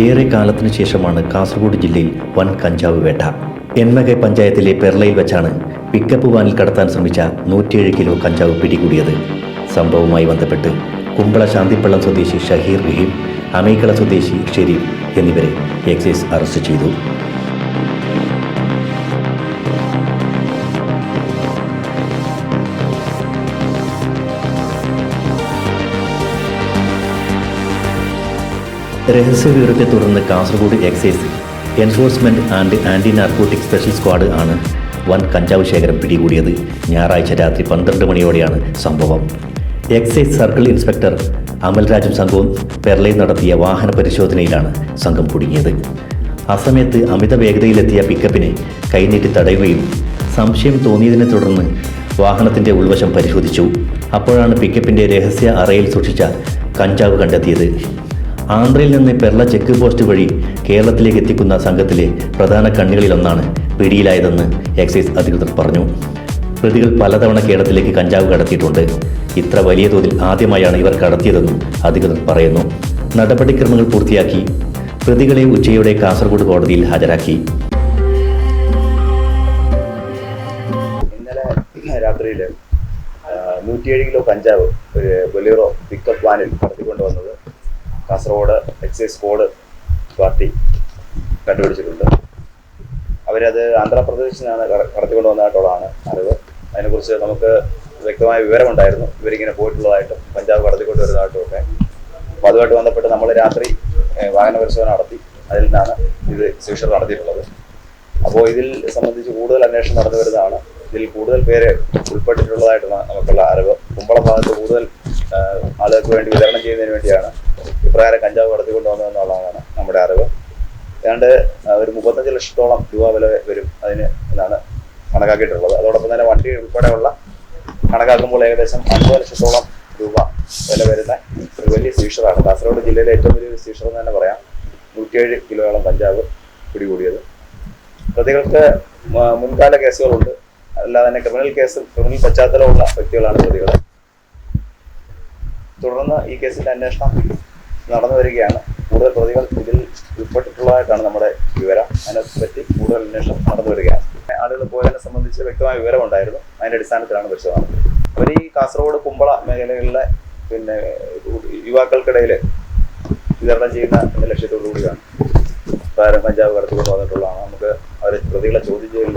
ഏറെ കാലത്തിനു ശേഷമാണ് കാസർഗോഡ് ജില്ലയിൽ വൻ കഞ്ചാവ് വേട്ട. എൻമകை പഞ്ചായത്തിലെ പെർളയിൽ വെച്ചാണ് പിക്കപ്പ് വാനിൽ കടത്താൻ ശ്രമിച്ച നൂറ്റിയേഴ് കിലോ കഞ്ചാവ് പിടികൂടിയത്. സംഭവവുമായി ബന്ധപ്പെട്ട് കുമ്പള ശാന്തിപ്പള്ളം സ്വദേശി ഷഹീർ റഹീം അമേക്കള സ്വദേശി ഷെരീഫ് എന്നിവരെ എക്സൈസ് അറസ്റ്റ് ചെയ്തു. രഹസ്യവിവരത്തെ തുടർന്ന് Kasaragod excise enforcement and anti narcotic special squad ആണ് വൻ കഞ്ചാവ് ശേഖരം പിടികൂടിയത്. ഞായറാഴ്ച രാത്രി പന്ത്രണ്ട് മണിയോടെയാണ് സംഭവം. എക്സൈസ് സർക്കിൾ ഇൻസ്പെക്ടർ അമൽരാജും സംഘവും പെർലയിൽ നടത്തിയ വാഹന പരിശോധനയിലാണ് സംഘം കുടുങ്ങിയത്. അസമയത്ത് അമിത വേഗതയിലെത്തിയ പിക്കപ്പിനെ കൈനീട്ടി തടയുകയും സംശയം തോന്നിയതിനെ തുടർന്ന് വാഹനത്തിന്റെ ഉൾവശം പരിശോധിച്ചു. അപ്പോഴാണ് പിക്കപ്പിന്റെ രഹസ്യ അറയിൽ സൂക്ഷിച്ച കഞ്ചാവ് കണ്ടെത്തിയത്. ആന്ധ്രയിൽ നിന്ന് പെർള ചെക്ക് പോസ്റ്റ് വഴി കേരളത്തിലേക്ക് എത്തിക്കുന്ന സംഘത്തിലെ പ്രധാന കണ്ണികളിലൊന്നാണ് പിടിയിലായതെന്ന് എക്സൈസ് അധികൃതർ പറഞ്ഞു. പ്രതികൾ പലതവണ കേരളത്തിലേക്ക് കഞ്ചാവ് കടത്തിയിട്ടുണ്ട്. ഇത്ര വലിയ തോതിൽ ആദ്യമായാണ് ഇവർ കടത്തിയതെന്നും അധികൃതർ പറയുന്നു. നടപടിക്രമങ്ങൾ പൂർത്തിയാക്കി പ്രതികളെ ഉച്ചയോടെ കാസർഗോഡ് കോടതിയിൽ ഹാജരാക്കി. ഇന്നലെ രാത്രിയിൽ നൂറ്റിയേഴ് കിലോ കഞ്ചാവ് ഒരു ബൊലീറോ പിക്കപ്പ് വാനിൽ കടത്തിക്കൊണ്ട് വന്നത് കാസർഗോഡ് എക്സൈസ് കോഡ് പാർട്ടി കണ്ടുപിടിച്ചിട്ടുണ്ട്. അവരത് ആന്ധ്രാപ്രദേശിൽ നിന്നാണ് കടത്തിക്കൊണ്ടുവന്നതായിട്ടുള്ളതാണ് കടത്തിക്കൊണ്ട് വന്നതായിട്ടുള്ളതാണ് അറിവ്. അതിനെക്കുറിച്ച് നമുക്ക് വ്യക്തമായ വിവരമുണ്ടായിരുന്നു. ഇവരിങ്ങനെ പോയിട്ടുള്ളതായിട്ടും പഞ്ചാബ് കടത്തിക്കൊണ്ട് വരുന്നതായിട്ടും ഒക്കെ അപ്പോൾ അതുമായിട്ട് ബന്ധപ്പെട്ട് നമ്മൾ രാത്രി വാഹന പരിശോധന നടത്തി. അതിൽ നിന്നാണ് ഇത് സീഷർ നടത്തിയിട്ടുള്ളത്. അപ്പോൾ ഇതിൽ സംബന്ധിച്ച് കൂടുതൽ അന്വേഷണം നടന്നു വരുന്നതാണ്. ഇതിൽ കൂടുതൽ പേര് ഉൾപ്പെട്ടിട്ടുള്ളതായിട്ടാണ് നമുക്കുള്ള അറിവ്. കുമ്പള ഭാഗത്ത് കൂടുതൽ ആളുകൾക്ക് വേണ്ടി വിതരണം ചെയ്യുന്നതിന് വേണ്ടിയാണ് ഇപ്രകാരം കഞ്ചാവ് കടത്തിക്കൊണ്ട് വന്നതെന്നുള്ളതാണ് നമ്മുടെ അറിവ്. ഏതാണ്ട് ഒരു മുപ്പത്തഞ്ച് ലക്ഷത്തോളം രൂപ വില വരും അതിന് ഇതാണ് കണക്കാക്കിയിട്ടുള്ളത്. അതോടൊപ്പം തന്നെ വണ്ടി ഉൾപ്പെടെയുള്ള കണക്കാക്കുമ്പോൾ ഏകദേശം അൻപത് ലക്ഷത്തോളം രൂപ വില വരുന്ന ഒരു വലിയ സീഷറാണ് കാസർഗോഡ് ജില്ലയിലെ ഏറ്റവും വലിയൊരു സീഷർ എന്ന് തന്നെ പറയാം. നൂറ്റിയേഴ് കിലോയോളം കഞ്ചാവ് പിടികൂടിയത്. പ്രതികൾക്ക് മുൻകാല കേസുകളുണ്ട്. അല്ലാതെ തന്നെ ക്രിമിനൽ കേസ് ക്രിമിനൽ പശ്ചാത്തലമുള്ള വ്യക്തികളാണ് പ്രതികൾ തുടർന്ന് ഈ കേസിന്റെ അന്വേഷണം നടന്നു വരികയാണ്. കൂടുതൽ പ്രതികൾ ഇതിൽ ഉൾപ്പെട്ടിട്ടുള്ളതായിട്ടാണ് നമ്മുടെ വിവരം. അതിനെപ്പറ്റി കൂടുതൽ അന്വേഷണം നടന്നു വരികയാണ്. ആളുകൾ പോയതിനെ സംബന്ധിച്ച് വ്യക്തമായ വിവരമുണ്ടായിരുന്നു. അതിന്റെ അടിസ്ഥാനത്തിലാണ് പരിശോധന അവർ ഈ കാസർഗോഡ് കുമ്പള മേഖലകളിലെ പിന്നെ യുവാക്കൾക്കിടയിൽ വിതരണം ചെയ്യുന്ന എന്ന ലക്ഷ്യത്തോടു കൂടിയാണ് പഞ്ചാബ് കടത്തുകൊണ്ട് വന്നിട്ടുള്ളതാണ്. നമുക്ക് അവരെ പ്രതികളെ ചോദ്യം ചെയ്യലിൽ